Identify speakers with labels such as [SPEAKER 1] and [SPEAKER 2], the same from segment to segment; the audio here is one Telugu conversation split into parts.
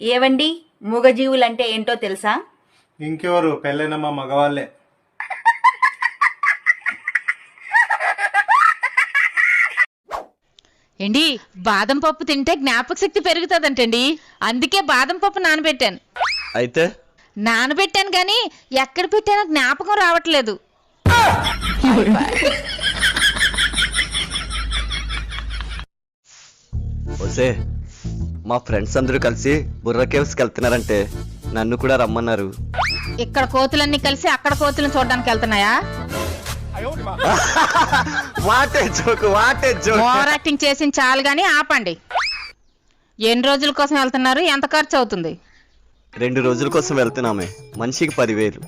[SPEAKER 1] ఏవండి? మూగజీవులంటే ఏంటో తెలుసా?
[SPEAKER 2] ఇంకెవరు? పెళ్ళైన మా మగవాళ్ళే.
[SPEAKER 3] ఏండి బాదం పప్పు తింటే జ్ఞాపక శక్తి పెరుగుతుందంటండి. అందుకే బాదం పప్పు నానబెట్టాను.
[SPEAKER 4] అయితే?
[SPEAKER 3] నానబెట్టాను కానీ ఎక్కడ పెట్టానో జ్ఞాపకం రావట్లేదు.
[SPEAKER 4] ఒసే మా ఫ్రెండ్స్ అందరూ కలిసి బుర్ర కేవ్స్కి వెళ్తున్నారంటే నన్ను కూడా రమ్మన్నారు.
[SPEAKER 3] ఇక్కడ కోతులన్నీ కలిసి అక్కడ కోతులను చూడడానికి వెళ్తున్నాయా?
[SPEAKER 4] What a joke what a joke.
[SPEAKER 3] Over acting చేసిన చాలు గానీ ఆపండి. ఎన్ని రోజుల కోసం వెళ్తున్నారు? ఎంత ఖర్చు అవుతుంది?
[SPEAKER 4] రెండు రోజుల కోసం వెళ్తున్నామే. మనిషికి పదివేలు.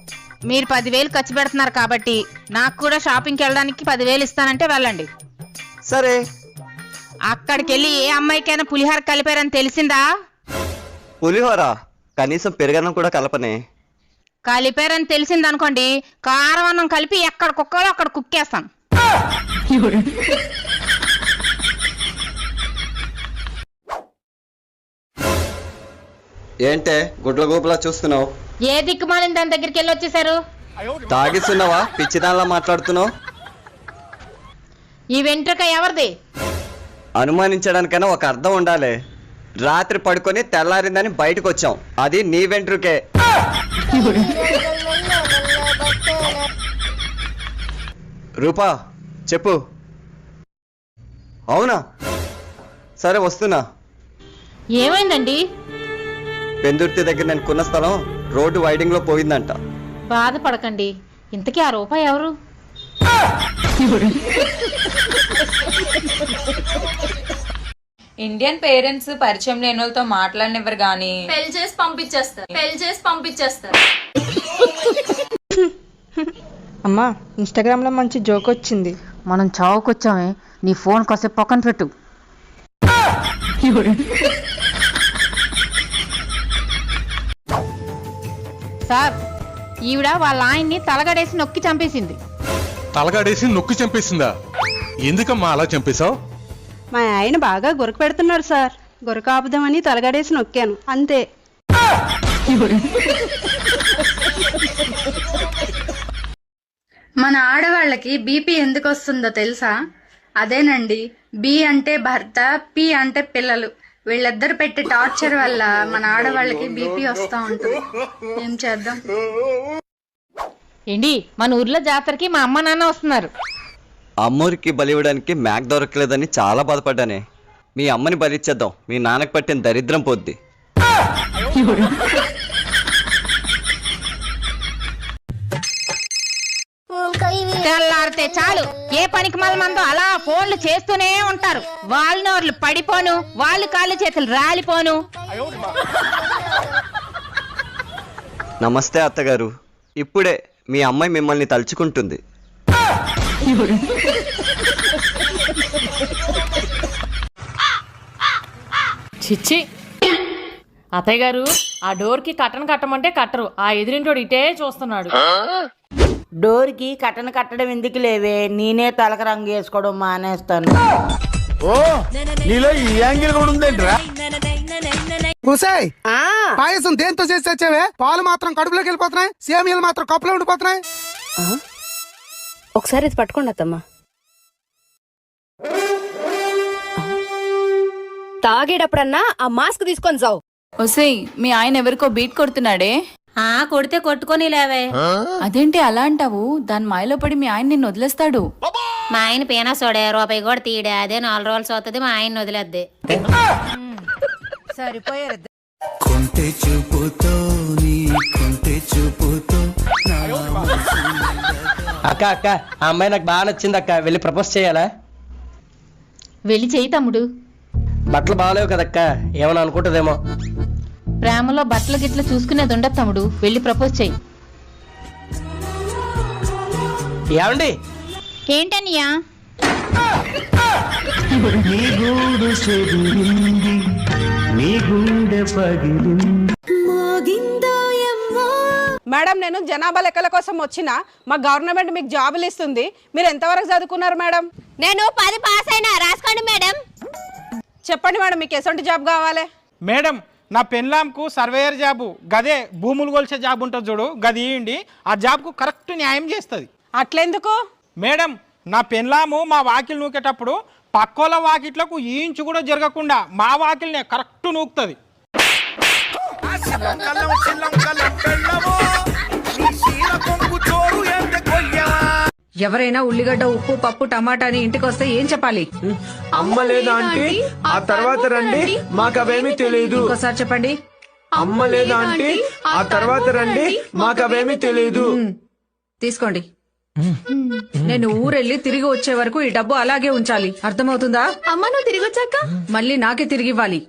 [SPEAKER 3] మీరు పదివేలు ఖర్చు పెడుతున్నారు కాబట్టి నాకు కూడా షాపింగ్కి వెళ్ళడానికి పదివేలు ఇస్తానంటే వెళ్ళండి.
[SPEAKER 4] సరే.
[SPEAKER 3] అక్కడికి వెళ్ళి ఏ అమ్మాయికైనా పులిహార కలిపారని తెలిసిందా?
[SPEAKER 4] పులిహోర? కనీసం పెరగడం కూడా కలపనే.
[SPEAKER 3] కలిపారని తెలిసిందనుకోండి కారం అన్నం కలిపి ఎక్కడ కుక్కలో అక్కడ కుక్కేస్తాం.
[SPEAKER 4] ఏంటే గుడ్ల గోపులా చూస్తున్నావు?
[SPEAKER 3] ఏ దిక్కుమాలిన దాని దగ్గరికి వెళ్ళి వచ్చేసారు
[SPEAKER 4] తాగిస్తున్నావా? పిచ్చిదానిలా మాట్లాడుతున్నావు?
[SPEAKER 3] ఈ వెంట్రుక ఎవరిది?
[SPEAKER 4] అనుమానించడానికైనా ఒక అర్థం ఉండాలి. రాత్రి పడుకొని తెల్లారిందని బయటకు వచ్చాం అది నీ వెంట్రుకే. రూపా చెప్పు. అవునా? సరే వస్తున్నా.
[SPEAKER 3] ఏమైందండి?
[SPEAKER 4] పెందుర్తి దగ్గర నేను కొన్న స్థలం రోడ్డు వైడింగ్లో పోయిందంట.
[SPEAKER 3] బాధపడకండి. ఇంతకీ ఆ రూపాయి ఎవరు?
[SPEAKER 5] ఇండియన్ పేరెంట్స్ పరిచయం లేని వాళ్ళతో మాట్లాడనివ్వరు గాని?
[SPEAKER 6] పెళ్ళి చేసి పంపించేస్తారు. పెళ్ళి చేసి పంపించేస్తారు.
[SPEAKER 7] అమ్మా ఇన్స్టాగ్రామ్లో మంచి జోక్ వచ్చింది.
[SPEAKER 3] మనం చావుకొచ్చామే. నీ ఫోన్ కాసేపు పక్కన పెట్టు. సార్ ఈవిడ వాళ్ళ ఆయన్ని తలగడేసి నొక్కి చంపేసింది.
[SPEAKER 8] తలగాడేసి నొక్కి చంపేసిందా? ఎందుకమ్మా అలా చంపేశావు?
[SPEAKER 7] మా ఆయన బాగా గురక పెడుతున్నాడు సార్. గురక ఆపుదామని తలగడేసి నొక్కాను. అంతే.
[SPEAKER 6] మన ఆడవాళ్ళకి బీపీ ఎందుకు వస్తుందో తెలుసా? అదేనండి బి అంటే భర్త పి అంటే పిల్లలు. వీళ్ళిద్దరు పెట్టే టార్చర్ వల్ల మన ఆడవాళ్ళకి బీపీ వస్తూ ఉంటుంది. ఏం చేద్దాం?
[SPEAKER 3] ఏంటి మన ఊర్లో జాతరకి మా అమ్మ నాన్న వస్తున్నారు.
[SPEAKER 4] అమ్మూరికి బలి ఇవ్వడానికి మ్యాక్ దొరకలేదని చాలా బాధపడ్డానే. మీ అమ్మని బలిచ్చేద్దాం మీ నాన్నకి పట్టిన దరిద్రం పోద్ది.
[SPEAKER 3] తెల్లారితే చాలు. ఏ పనికి మందో అలా ఫోన్లు చేస్తూనే ఉంటారు. వాళ్ళ నోర్లు పడిపోను వాళ్ళు కాళ్ళు చేతులు రాలిపోను.
[SPEAKER 4] నమస్తే అత్తగారు. ఇప్పుడే మీ అమ్మాయి మిమ్మల్ని తలుచుకుంటుంది.
[SPEAKER 9] చిచ్చి. అత్తయ్య గారు ఆ డోర్కి కట్టను కట్టమంటే కట్టరు. ఆ ఎదిరింటోడు ఇటే చూస్తున్నాడు.
[SPEAKER 10] డోర్కి కట్టను కట్టడం ఎందుకు లేవే? నేనే తలక రంగు వేసుకోవడం మానేస్తాను.
[SPEAKER 2] నీలో ఈ యాంగిల్ కూడా ఉందేంట్రా?
[SPEAKER 11] ఉసాయ్ పాయసం దేంతో చేసి తెచ్చావే? పాలు మాత్రం కడుపులోకి వెళ్ళిపోతున్నాయి. సేమియాలు మాత్రం కప్పులో ఉండిపోతున్నాయి.
[SPEAKER 7] ఒకసారి ఇది పట్టుకోండి అత్తమ్మా. తాగేటప్పుడన్నా ఆ మాస్క్ తీసుకొని చావు
[SPEAKER 5] ఒసేయ్ మీ ఆయన ఎవరికో బీట్ కొడుతున్నాడే.
[SPEAKER 6] ఆ కొడితే కొట్టుకొని లేవే.
[SPEAKER 5] అదేంటి అలా అంటావు? దాని మాయలో పడి మీ ఆయన నిన్ను వదిలేస్తాడు.
[SPEAKER 6] మా ఆయన పీనా సోడే రూపాయి కూడా తీయడే. అదే నాలుగు రోజులు అవుతుంది మా ఆయన వదిలేద్ది.
[SPEAKER 11] కొంటె చూపుతో నీ కొంటె చూపుతో
[SPEAKER 10] అక్క అక్క ఆ అమ్మాయి నాకు బాగా నచ్చింది అక్క. వెళ్ళి ప్రపోజ్ చేయాలా?
[SPEAKER 3] వెళ్ళి చెయ్యి తమ్ముడు.
[SPEAKER 10] బట్టలు బాగాలేవు కదక్క ఏమని అనుకుంటుందేమో.
[SPEAKER 3] ప్రేమలో బట్టలు గిట్ల చూసుకునేది ఉండదు తమ్ముడు. వెళ్ళి ప్రపోజ్ చెయ్యి
[SPEAKER 10] ఏమండి?
[SPEAKER 3] ఏంటనియా
[SPEAKER 7] మేడం నేను జనాభా లెక్కల కోసం వచ్చిన. మా గవర్నమెంట్ మీకు జాబులు ఇస్తుంది. మీరు ఎంతవరకు చదువుకున్నారు మేడం?
[SPEAKER 6] నేను పది పాస్ అయినా. రాసుకోండి మేడం.
[SPEAKER 7] చెప్పండి మేడం మీకు ఎటువంటి జాబ్ కావాలి?
[SPEAKER 12] మేడం
[SPEAKER 7] నా పెన్లాంకు సర్వేయర్ జాబు గదే భూములు కొలిసే జాబ్ ఉంటుంది చూడు గది ఇయ్యండి ఆ జాబ్కు కరెక్ట్ న్యాయం చేస్తుంది.
[SPEAKER 13] అట్లెందుకు?
[SPEAKER 7] మేడం నా పెన్లాము మా వాకిలు నూకేటప్పుడు పక్కోల వాకిట్లకు ఈ ఇంచు కూడా జరగకుండా మా వాకిల్నే కరెక్ట్ నూకుతుంది.
[SPEAKER 10] ఎవరైనా ఉల్లిగడ్డ ఉప్పు పప్పు టమాటాని ఇంటికి వస్తే ఏం చెప్పాలి?
[SPEAKER 14] అమ్మ లేదా అంటే ఆ తర్వాత రండి మాకు అవేమీ తెలియదు
[SPEAKER 10] ఒకసారి చెప్పండి.
[SPEAKER 14] అమ్మ లేదా అంటే ఆ తర్వాత రండి మాకు అవేమీ తెలియదు
[SPEAKER 10] తీసుకోండి. నేను ఊరెళ్ళి తిరిగి వచ్చే వరకు ఈ డబ్బు అలాగే ఉంచాలి. అర్థమవుతుందా?
[SPEAKER 6] అమ్మ నువ్వు తిరిగి వచ్చాక
[SPEAKER 10] మళ్ళీ నాకే తిరిగి ఇవ్వాలి.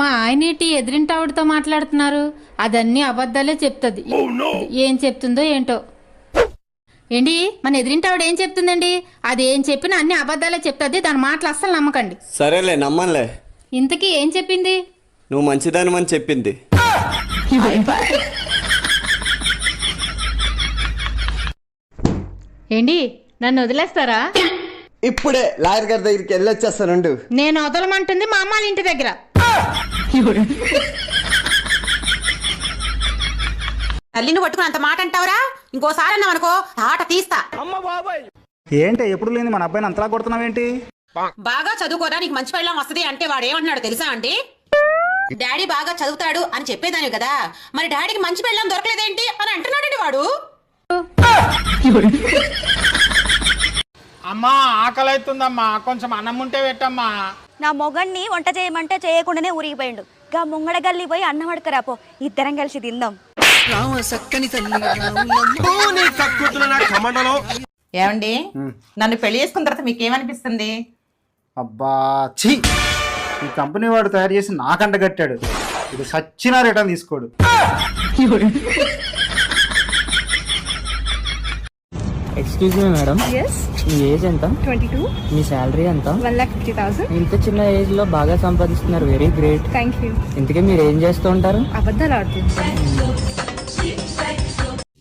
[SPEAKER 6] మా ఆయనేటి ఎదిరింటి ఆవిడతో మాట్లాడుతున్నారు? అదన్నీ అబద్ధాలే చెప్తుంది. ఏం చెప్తుందో ఏంటో? ఏంటి? మన ఎదిరింటి ఆవిడ ఏం చెప్తుందండి? అది ఏం చెప్పినా అన్ని అబద్ధాలే చెప్తుంది. దాని మాటలు అస్సలు నమ్మకండి.
[SPEAKER 4] సరేలే నమ్మన్లే.
[SPEAKER 6] ఇంతకీ ఏం చెప్పింది?
[SPEAKER 4] నువ్వు మంచిదానివని చెప్పింది.
[SPEAKER 6] ఏంటి? నన్ను వదిలేస్తారా?
[SPEAKER 4] ఇప్పుడే లాయర్ గారి దగ్గరికి వెళ్ళొచ్చేస్తానుండు
[SPEAKER 6] నేను వదలమంటుంది మా అమ్మాళ్ళ ఇంటి దగ్గర.
[SPEAKER 10] తల్లిని పట్టుకుని అంత మాట అంటావురా? ఇంకోసారి అన్నావు అనుకో ఆట తీస్తా.
[SPEAKER 7] ఏంటి ఎప్పుడు లేని మన అబ్బాయిని అంతలా కొడుతున్నావేంటి?
[SPEAKER 10] బాగా చదువుకోరా నీకు మంచి పెళ్ళం వస్తది అంటే వాడు ఏమంటున్నాడు తెలుసా అండి డాడీ బాగా చదువుతాడు అని చెప్పేదాని కదా. మరి డాడీకి మంచి పెళ్ళం దొరకలేదేంటి అని అంటున్నాడండి వాడు.
[SPEAKER 7] అమ్మా ఆకలి అవుతుందమ్మా కొంచెం అన్నం ఉంటే పెట్టమ్మా.
[SPEAKER 6] నా మొగన్ని వంట చేయమంటే చేయకుండానే ఊరిగిపోయిండు గా ముంగడ గల్లి పోయి అన్నం అడకరాపో ఇద్దరం కలిసి తిందాం.
[SPEAKER 10] ఏమండి? నన్ను పెళ్ళి చేసుకున్న తర్వాత మీకు ఏమనిపిస్తుంది
[SPEAKER 7] అబ్బా ఛీ! ఈ కంపెనీ వాడు తయారు చేసి నాకంట కట్టాడు. ఇది సచ్చినా రిటర్న్ తీసుకోడు.
[SPEAKER 15] ఎక్స్క్యూజ్ మీ మేడం మీ ఏజ్ ఎంత?
[SPEAKER 6] ట్వంటీ టూ
[SPEAKER 15] మీ శాలరీ ఎంత?
[SPEAKER 6] వన్ లాక్ ఫిఫ్టీ థౌసండ్
[SPEAKER 15] ఇంత చిన్న ఏజ్లో బాగా సంపాదిస్తున్నారు. వెరీ గ్రేట్
[SPEAKER 6] థ్యాంక్ యూ
[SPEAKER 15] ఇంతకీ మీరు ఏం చేస్తూ ఉంటారు?
[SPEAKER 6] అబద్ధాలు ఆడుతుంది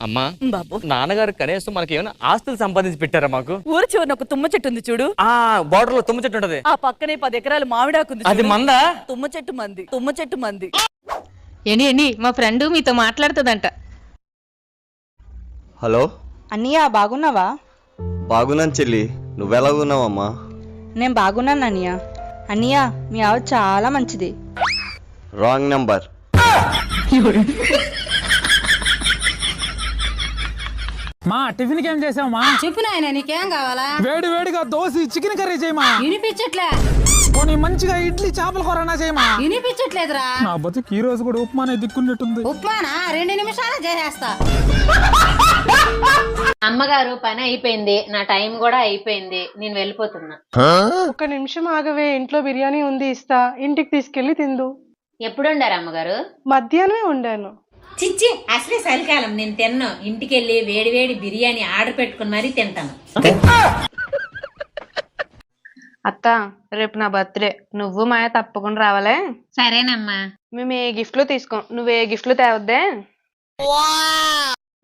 [SPEAKER 4] అమ్మా నాన్నగారు కనీసం మనకి ఏమైనా ఆస్తులు సంపాదించి పెట్టారా మాకు?
[SPEAKER 10] ఊరు చివరిన ఒక తుమ్మ చెట్టు ఉంది చూడు.
[SPEAKER 4] ఆ బార్డర్లో తుమ్మ చెట్టు ఉంటది.
[SPEAKER 10] ఆ పక్కనే పది ఎకరాలు మామిడాకుంది
[SPEAKER 4] అది మందా?
[SPEAKER 10] తుమ్మ చెట్టు మంది తుమ్మ చెట్టు మంది.
[SPEAKER 3] ఏంటి ఏంటి మా ఫ్రెండ్ మీతో మాట్లాడుతుందంట.
[SPEAKER 4] హలో?
[SPEAKER 10] అన్నయ్య బాగున్నావా?
[SPEAKER 4] బాగున్నాను చెల్లి. నువ్వెలా ఉన్నావమ్మా?
[SPEAKER 10] నేను బాగున్నాను అన్నయ్య. అన్నయ్య మీ ఆవిడ చాలా మంచిది.
[SPEAKER 4] Wrong number.
[SPEAKER 7] మా టిఫిన్ ఏం చేసావమ్మా
[SPEAKER 6] చెప్పు నాయన నీకేం కావాలా?
[SPEAKER 7] వేడి వేడిగా దోశ చికెన్ కర్రీ చేయమా?
[SPEAKER 6] వినిపించట్లే.
[SPEAKER 7] పోనీ మంచిగా ఇడ్లీ చేపల కూరనా చేయమా?
[SPEAKER 6] వినిపించట్లేదురా.
[SPEAKER 7] నా బతుకు ఈ రోజు కూడా ఉప్మానే దిక్కున్నట్టుంది.
[SPEAKER 6] ఉప్మానా? రెండు నిమిషాలు చేసేస్తా.
[SPEAKER 10] అమ్మగారు పని అయిపోయింది. నా టైం కూడా అయిపోయింది. నేను వెళ్ళిపోతున్నా.
[SPEAKER 13] ఒక నిమిషం ఆగవే. ఇంట్లో బిర్యానీ ఉంది ఇస్తా. ఇంటికి తీసుకెళ్ళి తిందు.
[SPEAKER 10] ఎప్పుడు ఉండారు అమ్మగారు?
[SPEAKER 13] మధ్యాహ్నమే ఉండాను.
[SPEAKER 10] చిచ్చి అసలే చలికాలం. నేను తిన్నాను ఇంటికి వెళ్ళి వేడి వేడి బిర్యానీ ఆర్డర్ పెట్టుకుని మరీ తింటాను.
[SPEAKER 6] అత్త రేపు నా బర్త్డే. నువ్వు మాయ తప్పకుండా రావాలే.
[SPEAKER 10] సరేనమ్మా.
[SPEAKER 6] మేము ఏ గిఫ్ట్లు తీసుకోం. నువ్వు ఏ గిఫ్ట్లు తేవద్దే?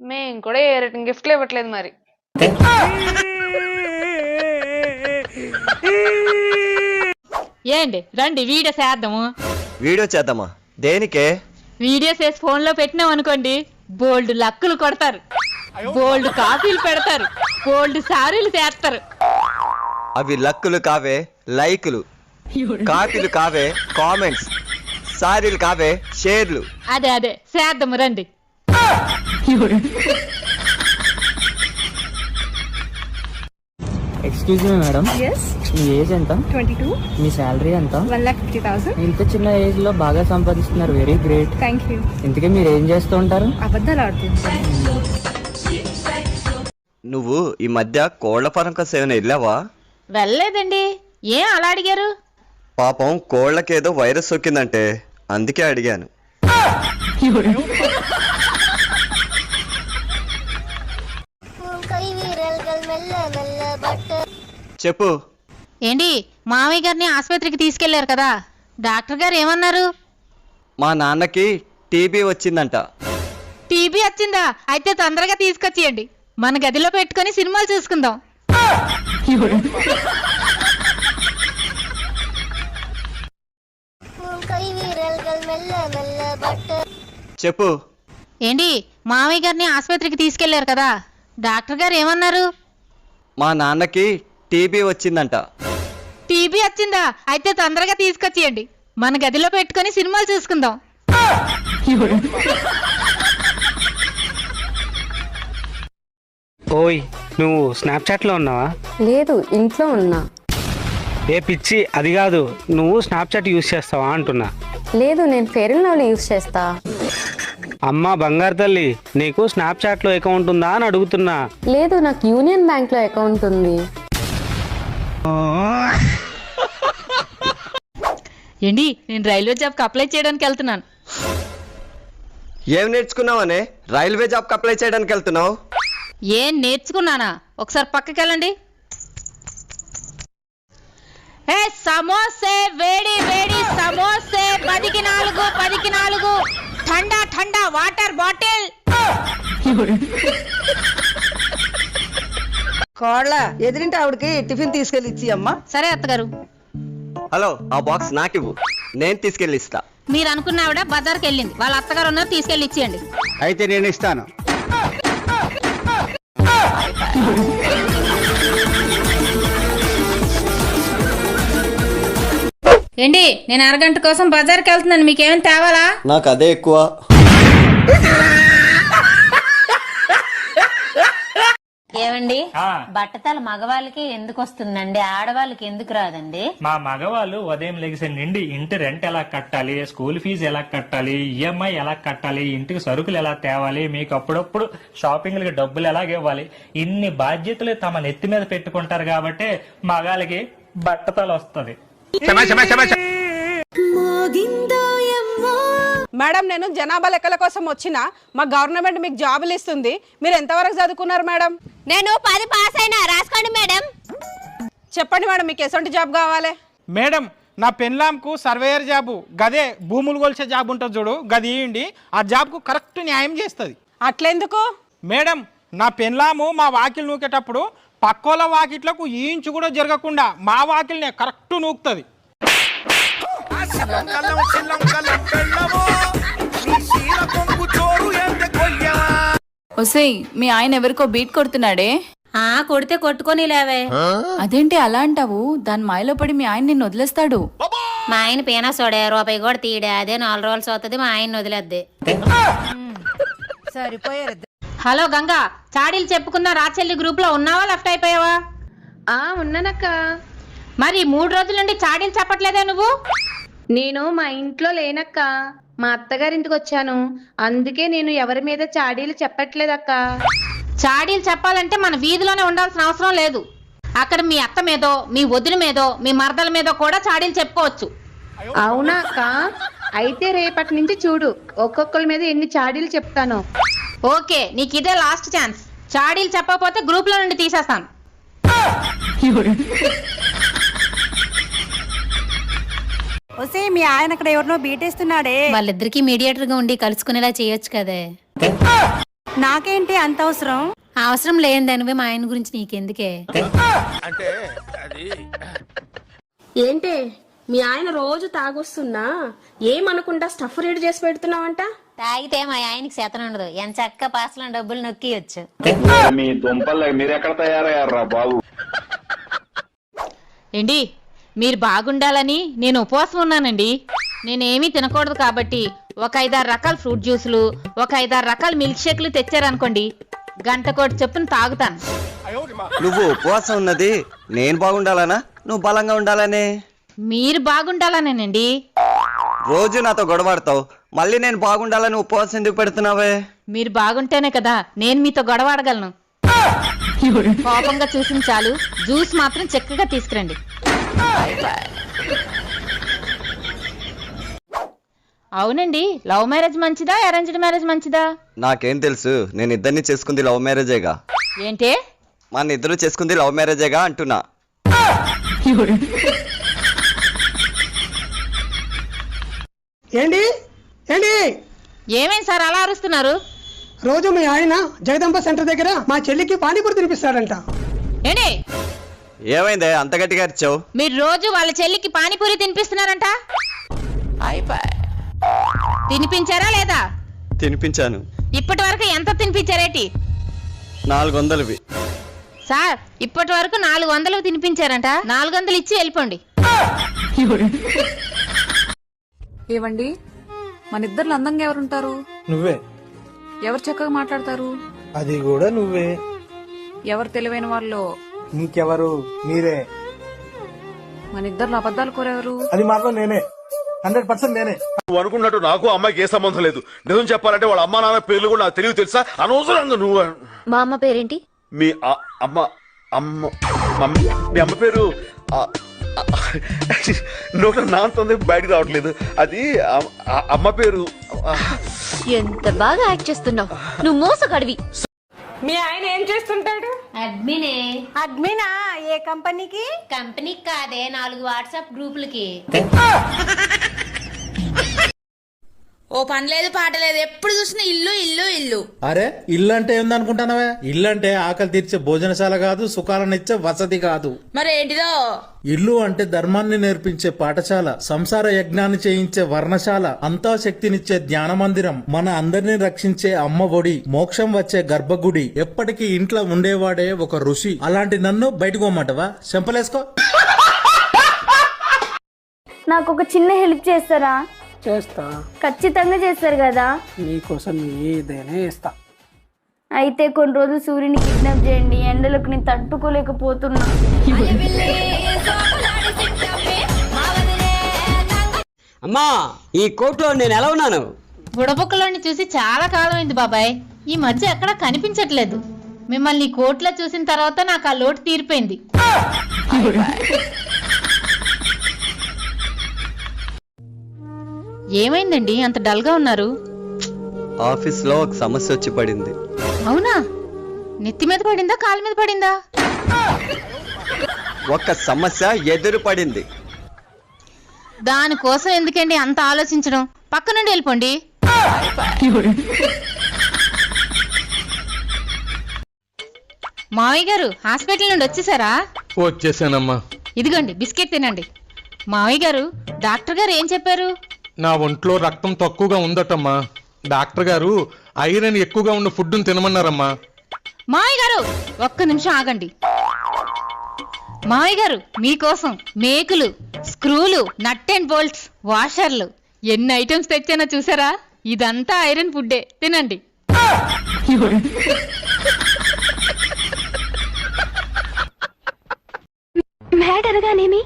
[SPEAKER 6] మేము కూడా ఏ రిటర్న్ గిఫ్ట్లు ఇవ్వట్లేదు మరి.
[SPEAKER 3] ఏంటి? రండి వీడియో చేద్దాము.
[SPEAKER 4] వీడియో చేద్దామా? దేనికే?
[SPEAKER 3] వీడియోస్ వేసి ఫోన్లో పెట్టినాం అనుకోండి బోల్డ్ లక్కులు కొడతారు. బోల్డ్ కాఫీలు పెడతారు. బోల్డ్ సారీలు చేస్తారు.
[SPEAKER 4] అవి లక్కులు కావే లైకులు. కాపీలు కావే కామెంట్స్. సారీలు కావే షేర్లు.
[SPEAKER 3] అదే అదే. చేద్దాము రండి.
[SPEAKER 15] ఎక్స్క్యూజ్ మీ మేడం మీ ఏజ్ ఎంత?
[SPEAKER 6] ట్వంటీ టూ
[SPEAKER 15] మీ శాలరీ ఎంత?
[SPEAKER 6] వన్ లాక్ ఫిఫ్టీ థౌసండ్
[SPEAKER 15] ఇంత చిన్న ఏజ్లో బాగా సంపాదిస్తున్నారు. వెరీ గ్రేట్
[SPEAKER 6] థ్యాంక్ యూ
[SPEAKER 15] ఇంతకీ మీరు ఏం చేస్తూ ఉంటారు?
[SPEAKER 6] అబద్ధాలు ఆడుతుంది
[SPEAKER 4] నువ్వు ఈ మధ్య కోళ్ళ ఫారం సేవన వెళ్ళావా?
[SPEAKER 3] వెళ్ళలేదండి. ఏం అలా అడిగారు?
[SPEAKER 4] పాపం కోళ్ళకేదో వైరస్ సోకిందంటే అందుకే అడిగాను. చెప్పు.
[SPEAKER 3] ఏంటి మామయ్య గారిని ఆసుపత్రికి తీసుకెళ్ళారు కదా. డాక్టర్ గారు ఏమన్నారు?
[SPEAKER 4] మా నాన్నకి టీబీ వచ్చిందంట.
[SPEAKER 3] టీబీ వచ్చిందా? అయితే తొందరగా తీసుకొచ్చేయండి. మన గదిలో పెట్టుకొని సినిమాలు చూసుకుందాం.
[SPEAKER 4] చెప్పు.
[SPEAKER 3] ఏంటి మామయ్య గారిని ఆసుపత్రికి తీసుకెళ్ళారు కదా. డాక్టర్ గారు ఏమన్నారు?
[SPEAKER 4] మా నాన్నకి టీబీ వచ్చిందంట.
[SPEAKER 3] టీబీ వచ్చిందా? అయితే తొందరగా తీసుకొచ్చేయండి. మన గదిలో పెట్టుకొని సినిమాలు చూసుకుందాం.
[SPEAKER 7] ఓయ్ నువ్వు స్నాప్చాట్లో ఉన్నావా?
[SPEAKER 6] లేదు ఇంట్లో ఉన్నా.
[SPEAKER 7] ఏ పిచ్చి అది కాదు. నువ్వు స్నాప్చాట్ యూస్ చేస్తావా అంటున్నా.
[SPEAKER 6] లేదు నేను ఫెయిర్ అండ్ లవ్లీ యూస్ చేస్తా.
[SPEAKER 7] అమ్మ బంగారు తల్లి నీకు స్నాప్చాట్లో అకౌంట్ ఉందా అని అడుగుతున్నా.
[SPEAKER 6] లేదు నాకు యూనియన్ బ్యాంక్లో అకౌంట్ ఉంది.
[SPEAKER 3] ఏంటి నేను రైల్వే జాబ్కి అప్లై చేయడానికి వెళ్తున్నాను.
[SPEAKER 4] ఏం నేర్చుకున్నావనే? రైల్వే జాబ్కి అప్లై చేయడానికి వెళ్తున్నావు?
[SPEAKER 3] ఏం నేర్చుకున్నానా? ఒకసారి పక్కకి వెళ్ళండి. ఏ సమోసే వేడి వేడి సమోసే పదికి నాలుగు పదికి నాలుగు. ఠండా ఠండా వాటర్ బాటిల్.
[SPEAKER 15] కోళ్ళ ఎదిరింటి ఆవిడకి టిఫిన్ తీసుకెళ్ళి ఇచ్చి అమ్మా.
[SPEAKER 3] సరే అత్తగారు.
[SPEAKER 4] హలో ఆ బాక్స్ నాకివ్వు. నేను తీసుకెళ్ళి ఇస్తా
[SPEAKER 3] మీరు అనుకున్న ఆవిడ బజార్కి వెళ్ళింది. వాళ్ళ అత్తగారు ఉన్నారు తీసుకెళ్ళి ఇచ్చేయండి
[SPEAKER 7] అయితే నేను ఇస్తాను.
[SPEAKER 3] ఏంటి నేను అరగంట కోసం బజార్కి వెళ్తున్నాను. మీకేమైనా తేవాలా?
[SPEAKER 4] నాకు అదే ఎక్కువ.
[SPEAKER 16] ఏమండి? బట్టతల మగవాళ్ళకి ఎందుకు వస్తుందండి ఆడవాళ్ళకి ఎందుకు రాదండి?
[SPEAKER 7] మా మగవాళ్ళు ఉదయం లెగిసిన నుండి ఇంటి రెంట్ ఎలా కట్టాలి స్కూల్ ఫీజు ఎలా కట్టాలి ఈఎంఐ ఎలా కట్టాలి ఇంటికి సరుకులు ఎలా తేవాలి మీకు అప్పుడప్పుడు షాపింగ్లకి డబ్బులు ఎలాగ ఇవ్వాలి ఇన్ని బాధ్యతలు తమ నెత్తి మీద పెట్టుకుంటారు కాబట్టి మగాళ్ళకి బట్టతల వస్తుంది.
[SPEAKER 13] మేడం నేను జనాభా లెక్కల కోసం వచ్చిన మా గవర్నమెంట్ మీకు జాబులు ఇస్తుంది. మీరు ఎంతవరకు చదువుకున్నారు మేడం?
[SPEAKER 16] నేను పది పాస్ అయినా రాసుకోండి మేడం.
[SPEAKER 13] చెప్పండి మేడం మీకు ఎటువంటి జాబ్ కావాలి?
[SPEAKER 7] మేడం నా పెన్లాంకు సర్వేయర్ జాబు గదే భూములు కొలిసే జాబ్ ఉంటుంది చూడు గది ఇయ్యండి ఆ జాబ్కు కరెక్ట్ న్యాయం చేస్తుంది.
[SPEAKER 13] అట్లెందుకు?
[SPEAKER 7] మేడం నా పెన్లాము మా వాకిలు నూకేటప్పుడు పక్కోల వాకిట్లకు ఈ ఇంచు కూడా జరగకుండా మా వాకిల్నే కరెక్ట్ నూకుతుంది.
[SPEAKER 5] ఒసేయ్ మీ ఆయన ఎవరికో బీట్ కొడుతున్నాడే?
[SPEAKER 16] ఆ కొడితే కొట్టుకొని లేవే
[SPEAKER 5] అదేంటి అలా అంటావు? దాని మాయలో పడి మీ ఆయన నిన్ను వదిలేస్తాడు.
[SPEAKER 16] మా ఆయన పీనా సోడే రూపాయి కూడా తీయడే అదే నాలుగు రోజులు సోతుంది మా ఆయన వదిలేద్ది.
[SPEAKER 3] హలో గంగా చాడీలు చెప్పుకున్న రాచెల్లి గ్రూప్లో ఉన్నావా లెఫ్ట్ అయిపోయావా?
[SPEAKER 6] ఆ ఉన్నానక్క.
[SPEAKER 3] మరి మూడు రోజుల నుండి చాడీలు చెప్పట్లేదే నువ్వు?
[SPEAKER 6] నేను మా ఇంట్లో లేనక్క. మా అత్తగారింటికి వచ్చాను అందుకే నేను ఎవరి మీద చాడీలు చెప్పట్లేదక్క.
[SPEAKER 3] చాడీలు చెప్పాలంటే మన వీధిలోనే ఉండాల్సిన అవసరం లేదు. అక్కడ మీ అత్త మీదో మీ వదిన మీదో మీ మరదల మీదో కూడా చాడీలు చెప్పుకోవచ్చు.
[SPEAKER 6] అవునా అక్క అయితే రేపటి నుంచి చూడు ఒక్కొక్కరి మీద ఎన్ని చాడీలు చెప్తాను.
[SPEAKER 3] ఓకే నీకు ఇదే లాస్ట్ ఛాన్స్ చాడీలు చెప్పకపోతే గ్రూప్లో నుండి తీసేస్తాను.
[SPEAKER 15] వస్తే మీ ఆయన అక్కడ ఎవరినో బీటేస్తున్నాడే.
[SPEAKER 16] వాళ్ళిద్దరికి మీడియేటర్గా ఉండి కలుసుకునేలా చేయొచ్చు కదే.
[SPEAKER 15] నాకేంటి అంత అవసరం?
[SPEAKER 16] అవసరం లేని దానివే మా ఆయన గురించి నీకెందుకే?
[SPEAKER 6] ఏంటి మీ ఆయన రోజు తాగొస్తున్నా ఏమనుకుంటా స్టఫ్ రెడీ చేసి పెడుతున్నావంట?
[SPEAKER 16] తాగితే మా ఆయనకి శాతం ఉండదు. ఎంత చక్క పాసలో డబ్బులు నొక్కియొచ్చు.
[SPEAKER 14] మీ దుంపలు మీరు ఎక్కడ తయారయ్యారా బాబు?
[SPEAKER 3] ఏంటి మీరు బాగుండాలని నేను ఉపవాసం ఉన్నానండి. నేనేమీ తినకూడదు కాబట్టి ఒక ఐదారు రకాల ఫ్రూట్ జ్యూసులు ఒక ఐదారు రకాల మిల్క్ షేక్లు తెచ్చారనుకోండి. గంట కోటి చొప్పున తాగుతాను.
[SPEAKER 4] నువ్వు ఉపవాసం ఉన్నది నేను బాగుండాలనా? నువ్వు బలంగా ఉండాలనే.
[SPEAKER 3] మీరు బాగుండాలనేనండి.
[SPEAKER 4] రోజు నాతో గొడవాడతావు మళ్ళీ నేను బాగుండాలని ఉపవాసం ఎందుకు పెడుతున్నావే?
[SPEAKER 3] మీరు బాగుంటేనే కదా నేను మీతో గొడవ ఆడగలను. కోపంగా చూసిన చాలు. జ్యూస్ మాత్రం చక్కగా తీసుకురండి. అవునండి లవ్ మ్యారేజ్ మంచిదా అరేంజ్డ్ మ్యారేజ్ మంచిదా?
[SPEAKER 4] నాకేం తెలుసు నేను ఇద్దరిని చేసుకుంది లవ్ మ్యారేజేగా.
[SPEAKER 3] ఏంటే?
[SPEAKER 4] మన ఇద్దరు చేసుకుంది లవ్ మ్యారేజేగా అంటున్నా.
[SPEAKER 7] ఏంటి? ఏంటి?
[SPEAKER 3] ఏమేం సార్ అలా అరుస్తున్నారు?
[SPEAKER 7] రోజు మీ ఆయన జగదంబ సెంటర్ దగ్గర మా చెల్లికి పానీపూరి తినిపిస్తాడంట.
[SPEAKER 3] ఏంటి?
[SPEAKER 4] ఏమైందే? అంత గట్టిగా అరిచావు.
[SPEAKER 3] మీరు రోజు వాళ్ళ చెల్లికి పానీపూరి తినిపిస్తున్నారంట? తినిపించారా లేదా?
[SPEAKER 4] తినిపించాను.
[SPEAKER 3] ఇప్పటి వరకు ఎంత తినిపించారేటి?
[SPEAKER 4] నాలుగు వందలవి
[SPEAKER 3] సార్ ఇప్పటి వరకు నాలుగు వందలు తినిపించారంట. నాలుగు వందలు ఇచ్చి వెళ్ళిపోండి.
[SPEAKER 5] ఏవండి? మన ఇద్దరు అందంగా ఎవరుంటారు?
[SPEAKER 14] నువ్వే.
[SPEAKER 5] ఎవరు చక్కగా మాట్లాడతారు?
[SPEAKER 14] అది కూడా నువ్వే.
[SPEAKER 5] ఎవరు తెలివైన వాళ్ళు
[SPEAKER 14] ఇంకెవరు? మీరే.
[SPEAKER 5] మన ఇద్దరు అబద్ధాలు కోరెవరు?
[SPEAKER 14] అది మాత్రం నేనే. హండ్రెడ్ పర్సెంట్ నేనే.
[SPEAKER 17] నువ్వు అనుకున్నట్టు నాకు అమ్మాయికి ఏ సంబంధం లేదు. నిజం చెప్పాలంటే వాళ్ళ అమ్మా నాన్న పేర్లు కూడా నాకు తెలియదు తెలుసా? అనవసరంగా నువ్వు.
[SPEAKER 16] మా అమ్మ పేరేంటి?
[SPEAKER 17] మీ ఆ- అమ్మ అమ్మ మమ్మీ మీ అమ్మ పేరు ఆ- ఆ- నోట నాంతుంది బయటకు రావట్లేదు. అది ఆ- ఆ అమ్మ పేరు. ఆ,
[SPEAKER 16] ఎంత బాగా యాక్ట్ చేస్తున్నావు. నువ్వు మోసగడివి.
[SPEAKER 13] మీ ఆయన ఏం చేస్తుంటాడు?
[SPEAKER 16] అడ్మినే.
[SPEAKER 13] అడ్మినా? ఏ కంపెనీకి?
[SPEAKER 16] కంపెనీకి కాదే నాలుగు వాట్సాప్ గ్రూపులకి.
[SPEAKER 6] ఓ పని లేదు పాట లేదు. ఎప్పుడు చూసినా ఇల్లు ఇల్లు ఇల్లు.
[SPEAKER 14] అరే ఇల్లు అంటే ఏందనుకుంటున్నావే? ఇల్లు అంటే ఆకలి తీర్చే భోజనశాల కాదు సుఖాలనిచ్చే వసతి కాదు.
[SPEAKER 6] మరి ఏంటిదో
[SPEAKER 14] ఇల్లు అంటే ధర్మాన్ని నేర్పించే పాఠశాల సంసార యజ్ఞాన్ని చేయించే వర్ణశాల అంతా శక్తినిచ్చే ధ్యాన మందిరం మన అందరినీ రక్షించే అమ్మ ఒడి మోక్షం వచ్చే గర్భగుడి ఎప్పటికీ ఇంట్లో ఉండేవాడే ఒక ఋషి. అలాంటి నన్ను బయటకు పోమంటవా? చెంపలేసుకో.
[SPEAKER 6] నాకు ఒక చిన్న హెల్ప్ చేస్తారా?
[SPEAKER 13] చేస్తా.
[SPEAKER 6] ఖచ్చితంగా చేస్తారు కదా?
[SPEAKER 13] నీకోసం ఏదైనా ఇస్తా
[SPEAKER 6] అయితే కొన్ని రోజులు సూర్యుని కిడ్నాప్ చేయండి. ఎండలకు నేను తట్టుకోలేకపోతున్నా.
[SPEAKER 15] అమ్మా ఈ కోర్టులో నేను ఎలా ఉన్నాను?
[SPEAKER 3] బుడబుక్కలోని చూసి చాలా కాలం అయింది బాబాయ్. ఈ మధ్య ఎక్కడా కనిపించట్లేదు. మిమ్మల్ని ఈ కోర్టులో చూసిన తర్వాత నాకు ఆ లోటు తీరిపోయింది. ఏమైందండి? అంత డల్గా ఉన్నారు.
[SPEAKER 4] ఆఫీస్లో ఒక సమస్య వచ్చి పడింది.
[SPEAKER 3] అవునా? నెత్తి మీద పడిందా? కాలు మీద పడిందా?
[SPEAKER 4] ఒక సమస్య ఎదురు పడింది.
[SPEAKER 3] దానికోసం ఎందుకండి అంత ఆలోచించడం? పక్క నుండి వెళ్ళిపోండి. మావయ్య గారు హాస్పిటల్ నుండి వచ్చేసారా?
[SPEAKER 8] వచ్చేసానమ్మా.
[SPEAKER 3] ఇదిగోండి బిస్కెట్ తినండి. మావయ్య గారు డాక్టర్ గారు ఏం చెప్పారు?
[SPEAKER 8] నా ఒంట్లో రక్తం తక్కువగా ఉందటమ్మా. డాక్టర్ గారు ఐరన్ ఎక్కువగా ఉన్న ఫుడ్ని తినమన్నారమ్మా.
[SPEAKER 3] మావయ్య గారు ఒక్క నిమిషం ఆగండి. మావయ్య గారు మీకోసం మేకులు స్క్రూలు నట్ అండ్ బోల్ట్స్ వాషర్లు ఎన్ని ఐటమ్స్ తెచ్చానో చూసారా? ఇదంతా ఐరన్ ఫుడ్డే. తినండి.
[SPEAKER 6] మ్యాడ్ అనగానేమి?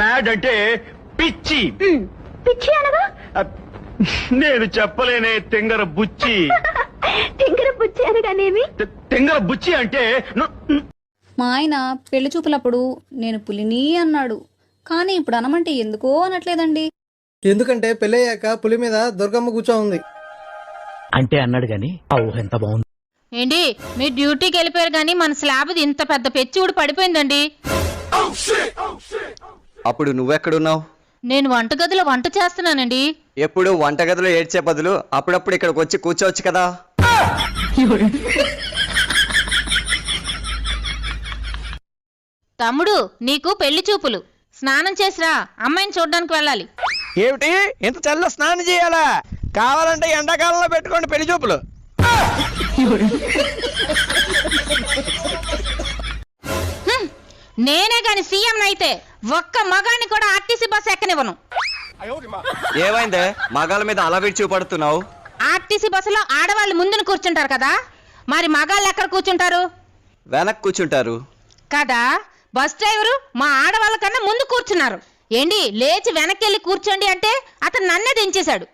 [SPEAKER 17] మ్యాడ్ అంటే పిచ్చి.
[SPEAKER 6] పిచ్చి అనగా?
[SPEAKER 17] నేను చెప్పలేనే తెంగర బుచ్చి.
[SPEAKER 6] తింగర పుచ్చి అనగానేమి?
[SPEAKER 17] తెంగర బుచ్చి అంటే
[SPEAKER 5] మా ఆయన పెళ్ళి చూపులప్పుడు నేను పులిని అన్నాడు. కానీ ఇప్పుడు అనమంటే ఎందుకో అనట్లేదండి.
[SPEAKER 14] ఎందుకంటే పెళ్ళయ్యాక పులి మీద దుర్గమ్మ కూర్చో ఉంది
[SPEAKER 15] అంటే అన్నాడు గాని ఎంత బాగుంది.
[SPEAKER 3] ఏంటి? మీరు డ్యూటీకి వెళ్ళిపోయారు కానీ మన స్లాబ్ ఇంత పెద్ద పెచ్చి పడిపోయిందండి.
[SPEAKER 4] అప్పుడు నువ్వెక్కడున్నావు?
[SPEAKER 3] నేను వంటగదిలో వంట చేస్తున్నానండి.
[SPEAKER 4] ఎప్పుడు వంటగదిలో ఏడ్చే బదులు అప్పుడప్పుడు ఇక్కడికి వచ్చి కూర్చోవచ్చు కదా?
[SPEAKER 3] తమ్ముడు నీకు పెళ్ళి చూపులు. స్నానం చేసిరా అమ్మాయిని చూడడానికి వెళ్ళాలి.
[SPEAKER 14] ఏమిటి? ఇంత చల్ల స్నానం చేయాలా? కావాలంటే ఎండాకాలంలో పెట్టుకోండి పెళ్ళి చూపులు.
[SPEAKER 3] నేనే గాని సీఎం అయితే ఒక్క మగాన్ని కూడా ఆర్టీసీ బస్ ఎక్కనివ్వను.
[SPEAKER 4] ఏమైందే? మగాళ్ళ మీద అలా విడిచి పడుతున్నావు?
[SPEAKER 3] ఆర్టీసీ బస్సులో ఆడవాళ్ళు ముందున కూర్చుంటారు కదా? మరి మగాళ్ళు ఎక్కడ కూర్చుంటారు?
[SPEAKER 4] వెనక్కి కూర్చుంటారు.
[SPEAKER 3] కదా? బస్ డ్రైవరు మా ఆడవాళ్ళ కన్నా ముందు కూర్చున్నారు. ఏంటి లేచి వెనక్కి వెళ్ళి కూర్చోండి అంటే అతను నన్నే దించేశాడు.